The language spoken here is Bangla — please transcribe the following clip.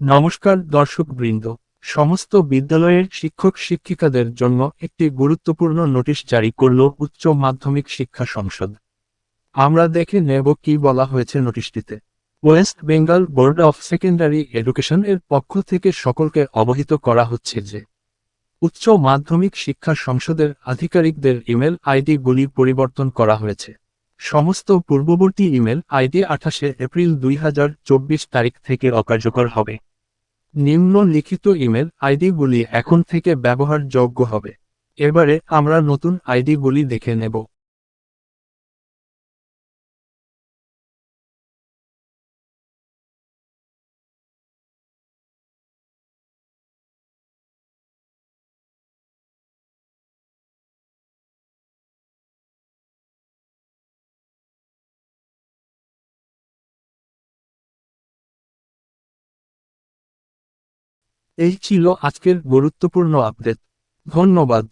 নমস্কার দর্শক বৃন্দ সমস্ত বিদ্যালয়ের শিক্ষক শিক্ষিকাদের জন্য একটি গুরুত্বপূর্ণ নোটিশ জারি করল উচ্চ মাধ্যমিক শিক্ষা সংসদ। আমরা দেখে নেব কি বলা হয়েছে নোটিশটিতে। West Bengal Board of Secondary Education এর পক্ষ থেকে সকলকে অবহিত করা হচ্ছে যে, উচ্চ মাধ্যমিক শিক্ষা সংসদের আধিকারিকদের ইমেল আইডিগুলি পরিবর্তন করা হয়েছে। সমস্ত পূর্ববর্তী ইমেল আইডি আঠাশে এপ্রিল দুই হাজার চব্বিশ তারিখ থেকে অকার্যকর হবে। নিম্নলিখিত ইমেল আইডিগুলি এখন থেকে ব্যবহারযোগ্য হবে। এবারে আমরা নতুন আইডিগুলি দেখে নেব। এই ছিল আজকের গুরুত্বপূর্ণ আপডেট ধন্যবাদ।